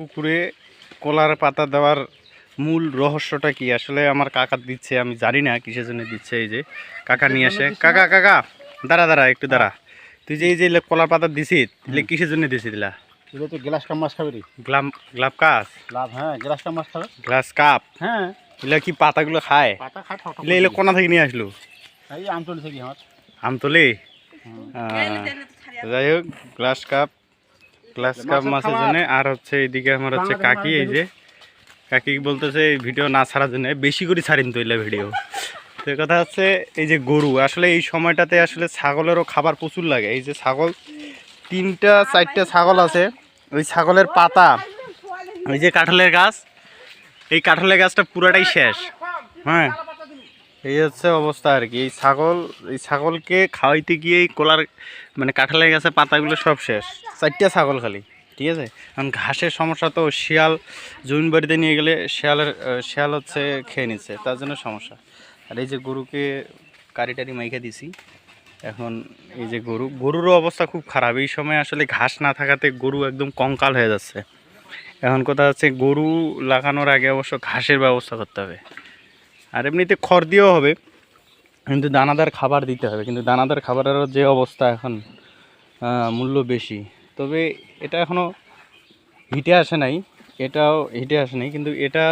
পুকুরে কলার পাতা দেওয়ার মূল রহস্যটা কি? আসলে আমার কাকা দিচ্ছে আমি জানি না কিসের জন্য দিচ্ছে এই যে। কাকা নিয়ে আসে। কাকা কাকা দাঁড়া দাঁড়া একটু দাঁড়া। তুই যে এই যে কলার পাতা দিছিস দিলে কিসের জন্য দিছি দিলা? এটা তো গ্লাসটা মাছ খাবে রে। গ্লাম হ্যাঁ মাছ খাবে। Glass cup? হ্যাঁ। এগুলা কি পাতাগুলো খায়? পাতা কোনা থেকে নিয়ে আসলো? এই আমতলি থেকে আমার। আমতলি? যাই হোক গ্লাস কাপ। গ্লাস কাপ মাছের জন্য আর হচ্ছে এইদিকে আমার হচ্ছে কাকি এই যে। কাকি বলতেছে এই ভিডিও না ছাড়ার জন্য বেশি করে ছাড়িন তো এলে ভিডিও। তো কথা হচ্ছে এই যে গরু আসলে এই সময়টাতে আসলে ছাগলেরও খাবার প্রচুর লাগে। এই যে ছাগল তিনটা চারটা ছাগল আছে। ওই ছাগলের পাতা ওই যে কাঁঠালের গাছ এই কাঁঠালের গাছটা পুরাটাই শেষ। হ্যাঁ। এই হচ্ছে অবস্থা আর কি। এই ছাগল, এই ছাগলকে খাওয়াইতে গিয়ে এই কোলার মানে কাঁঠালের গাছে পাতাগুলো সব শেষ। চারটা ছাগল খালি, ঠিক আছে? কারণ ঘাসের সমস্যা তো শিয়াল জমিন বাড়িতে নিয়ে গেলে শিয়ালের শিয়াল হচ্ছে খেয়ে নিচ্ছে, তার জন্য সমস্যা। আর এই যে গরুকে কারি টারি মাইখে দিছি, এখন এই যে গরু, গরুরও অবস্থা খুব খারাপ। এই সময় আসলে ঘাস না থাকাতে গরু একদম কঙ্কাল হয়ে যাচ্ছে। এখন কথা হচ্ছে গরু লাগানোর আগে অবশ্য ঘাসের ব্যবস্থা করতে হবে। আর এমনিতে খড় দিয়েও হবে, কিন্তু দানাদার খাবার দিতে হবে, কিন্তু দানাদার খাবারেরও যে অবস্থা এখন মূল্য বেশি। তবে এটা এখনও হিটে আসে নাই, এটাও হিটে আসে নাই, কিন্তু এটা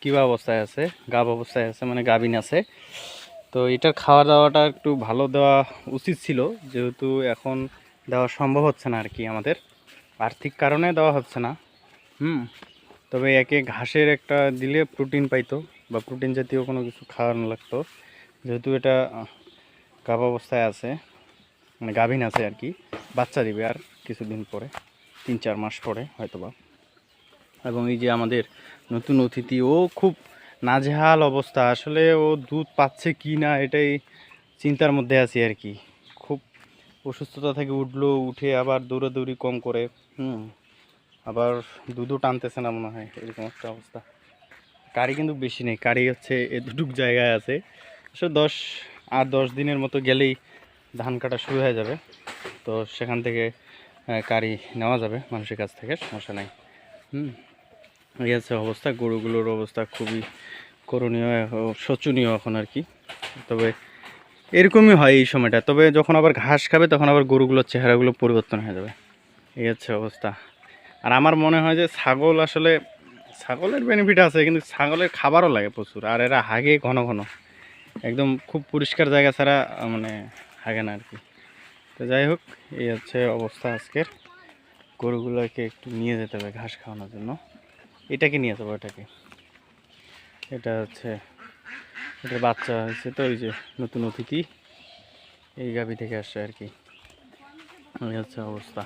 কিবা অবস্থায় আছে, গাব অবস্থায় আছে মানে গাভিন আছে। তো এটার খাওয়া দাওয়াটা একটু ভালো দেওয়া উচিত ছিল, যেহেতু এখন দেওয়া সম্ভব হচ্ছে না আর কি আমাদের। আর্থিক কারণে দেওয়া হচ্ছে না, হুম। তবে একে ঘাসের একটা দিলে প্রোটিন পাইতো বা প্রোটিন জাতীয় কোনো কিছু খাওয়ানো লাগতো। যেহেতু এটা গাভ অবস্থায় আছে মানে গাভিন আছে আর কি, বাচ্চা দিবে আর কিছুদিন পরে তিন চার মাস পরে হয়তোবা। এবং এই যে আমাদের নতুন অতিথি, ও খুব নাজেহাল অবস্থা, আসলে ও দুধ পাচ্ছে কি না এটাই চিন্তার মধ্যে আছি আর কি। খুব অসুস্থতা থেকে উঠল, উঠে আবার দৌড়াদৌড়ি কম করে, হুম, আবার দুধও টানতেছে না মনে হয়, এরকম একটা অবস্থা। কারি কিন্তু বেশি নেই, কারি হচ্ছে এতটুক জায়গায় আছে। আসলে দশ আর দশ দিনের মতো গেলেই ধান কাটা শুরু হয়ে যাবে। তো সেখান থেকে কারি নেওয়া যাবে মানুষের কাছ থেকে, সমস্যা নাই। হুম, এই আছে অবস্থা, গরুগুলোর অবস্থা খুবই করণীয় শোচনীয় এখন আর কি। তবে এরকমই হয় এই সময়টা, তবে যখন আবার ঘাস খাবে তখন আবার গরুগুলোর চেহারাগুলো পরিবর্তন হয়ে যাবে। এই হচ্ছে অবস্থা। আর আমার মনে হয় যে ছাগল আসলে ছাগলের বেনিফিট আছে, কিন্তু ছাগলের খাবারও লাগে প্রচুর, আর এরা হাগে ঘন ঘন। একদম খুব পরিষ্কার জায়গা ছাড়া মানে হাগে না আর কি তো যাই হোক, এই হচ্ছে অবস্থা আজকের। গরুগুলোকে একটু নিয়ে যেতে হবে ঘাস খাওয়ানোর জন্য। এটাকে নিয়ে যাব এটাকে। এটা হচ্ছে, এটার বাচ্চা হয়েছে তো ওই যে নতুন অতিথি, এই গাভি থেকে আসছে আর কি এই হচ্ছে অবস্থা।